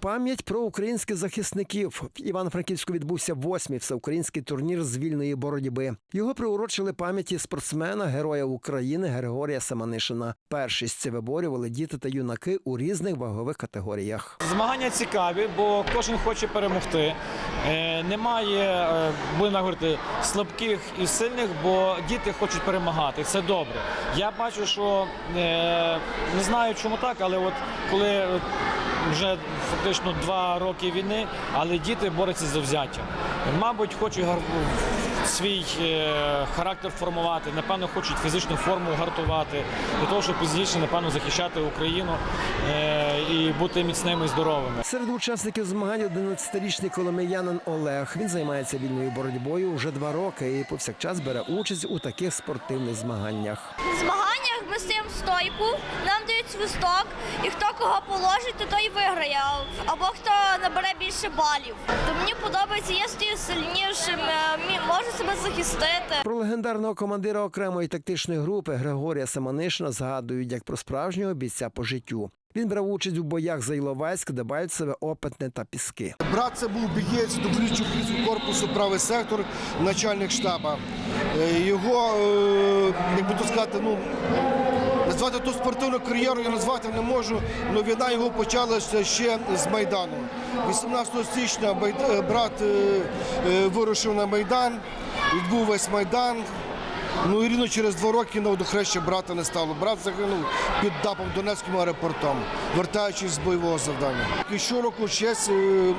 пам'ять про українських захисників. В Івано-Франківську відбувся восьмий всеукраїнський турнір з вільної боротьби. Його приурочили пам'яті спортсмена, героя України Григорія Семенишина. Першість виборювали діти та юнаки у різних вагових категоріях. Змагання цікаві, бо кожен хоче перемогти. Е, Немає, е, будемо говорити, слабких і сильних, бо діти хочуть перемагати. Це добре. Я бачу, що е, не знаю, чому так, але от коли вже фактично два роки війни, але діти борються за взяття. Мабуть, гар- свій е, характер формувати, напевно, хочуть фізичну форму гартувати, для того, щоб пізніше, напевно, захищати Україну е, і бути міцними і здоровими. Серед учасників змагань 11-річний коломиянин Олег. Він займається вільною боротьбою вже два роки і повсякчас бере участь у таких спортивних змаганнях. Змаганнях ми стоїмо стойку, нам дають свисток, і хто кого положить, то той виграє. Або хто набере більше балів. То мені подобається, я стою сильнішим, е, можу себе захистити. Про легендарного командира окремої тактичної групи Григорія Семенишина згадують як про справжнього бійця по життю. Він брав участь у боях за Іловайськ, де бають себе опитне та піски. Брат це був бієць українського корпусу, правий сектор, начальник штаба. Е, Його, е, як би то сказати, ну. Назвати ту спортивну кар'єру я назвати не можу, але війна його почалася ще з Майдану. 18 січня е, брат е, е, вирушив на Майдан, відбув весь Майдан. Ну і рівно через два роки на водохреща брата не стало. Брат загинув під Дапом Донецьким аеропортом, вертаючись з бойового завдання. І щороку в честь е, е,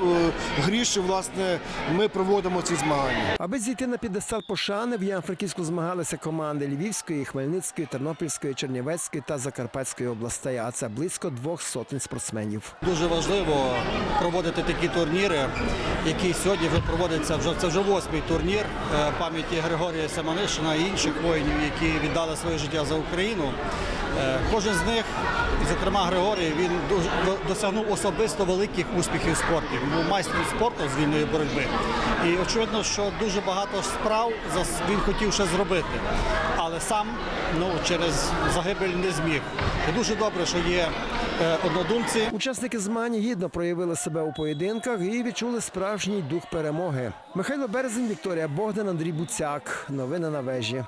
гріші, власне, ми проводимо ці змагання. Аби зійти на підестал пошани, в Янфранківську змагалися команди Львівської, Хмельницької, Тернопільської, Чернівецької та Закарпатської областей. А це близько двох сотень спортсменів. Дуже важливо проводити такі турніри, які сьогодні вже проводяться вже це вже восьмий турнір е, пам'яті Григорія Семенишина і інших воїнів, які віддали своє життя за Україну. Е, Кожен з них, зокрема Григорій, він досягнув особисто великих успіхів в спорті. Був майстром спорту з вільної боротьби. І очевидно, що дуже багато справ він хотів ще зробити, але сам ну через загибель не зміг. І дуже добре, що є е, однодумці. Учасники змагань гідно проявили себе у поєдинках і відчули справжній дух перемоги. Михайло Березень, Вікторія Богдан, Андрій Буцяк. Новини на вежі.